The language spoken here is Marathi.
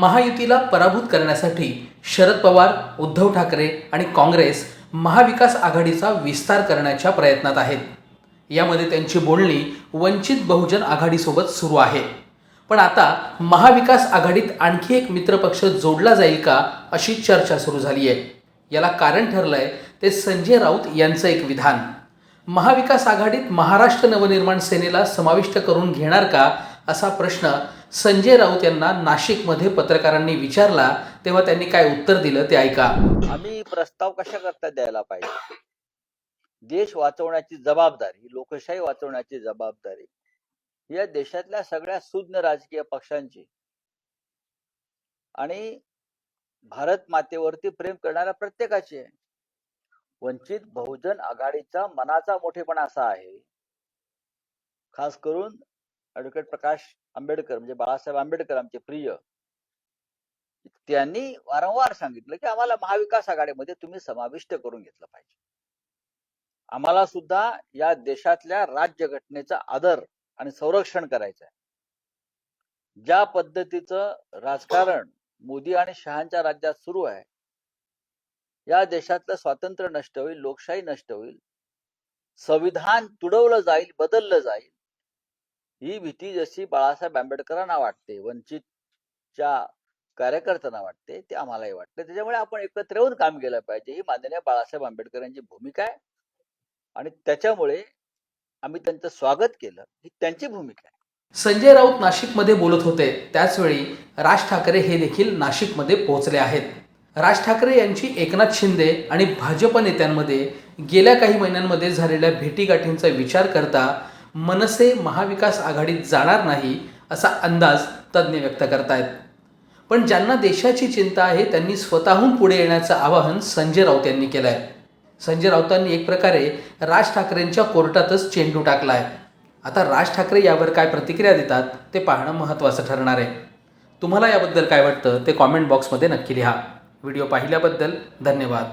महायुतीला पराभूत करण्यासाठी शरद पवार उद्धव ठाकरे आणि काँग्रेस महाविकास आघाडीचा विस्तार करण्याच्या प्रयत्नात आहेत. यामध्ये त्यांची बोलणी वंचित बहुजन आघाडीसोबत सुरू आहे. पण आता महाविकास आघाडीत आणखी एक मित्रपक्ष जोडला जाईल का अशी चर्चा सुरू झाली आहे याला कारण ठरलंय ते संजय राऊत यांचं एक विधान. महाविकास आघाडीत महाराष्ट्र नवनिर्माण सेनेला समाविष्ट करून घेणार का असा प्रश्न संजय राऊत यांना नाशिकमध्ये पत्रकारांनी विचारला तेव्हा त्यांनी काय उत्तर दिलं ते ऐका. आम्ही प्रस्ताव कशा करता द्यायला पाहिजे? देश वाचवण्याची जबाबदारी लोकशाही वाचवण्याची जबाबदारी या देशातल्या सगळ्या सुज्ञ राजकीय पक्षांची. आणि भारत मातेवरती प्रेम करणाऱ्या प्रत्येकाची आहे. वंचित बहुजन आघाडीचा मनाचा मोठेपणा असा आहे. खास करून ॲडव्होकेट प्रकाश आंबेडकर म्हणजे बाळासाहेब आंबेडकर आमचे प्रिय. त्यांनी वारंवार सांगितलं की आम्हाला महाविकास आघाडीमध्ये तुम्ही समाविष्ट करून घेतलं पाहिजे. आम्हाला सुद्धा या देशातल्या राज्यघटनेचा आदर आणि संरक्षण करायचं आहे. ज्या पद्धतीचं राजकारण मोदी आणि शहांच्या राज्यात सुरू आहे या देशातलं स्वातंत्र्य नष्ट होईल लोकशाही नष्ट होईल संविधान तुडवलं जाईल बदललं जाईल ही भीती जशी बाळासाहेब आंबेडकरांना वाटते वंचितच्या कार्यकर्त्यांना वाटते ते आम्हालाही वाटते. त्याच्यामुळे आपण एकत्र येऊन काम केलं पाहिजे. ही माननीय बाळासाहेब आंबेडकरांची भूमिका आहे. आणि त्याच्यामुळे आम्ही त्यांचं स्वागत केलं. ही त्यांची भूमिका आहे. संजय राऊत नाशिकमध्ये बोलत होते. त्याचवेळी राज ठाकरे हे देखील नाशिकमध्ये पोहोचले आहेत. राज ठाकरे यांची एकनाथ शिंदे आणि भाजप नेत्यांमध्ये गेल्या काही महिन्यांमध्ये झालेल्या भेटीगाठींचा विचार करता मनसे महाविकास आघाडीत जाणार नाही असा अंदाज तज्ज्ञ व्यक्त करतायत. पण ज्यांना देशाची चिंता आहे त्यांनी स्वतःहून पुढे येण्याचं आवाहन संजय राऊत यांनी केलं आहे संजय राऊतांनी एक प्रकारे राज ठाकरेंच्या कोर्टातच चेंडू टाकला आहे आता राज ठाकरे यावर काय प्रतिक्रिया देतात ते पाहणं महत्त्वाचं ठरणार आहे. तुम्हाला याबद्दल काय वाटतं ते कॉमेंट बॉक्समध्ये नक्की लिहा. व्हिडिओ पाहिल्याबद्दल धन्यवाद.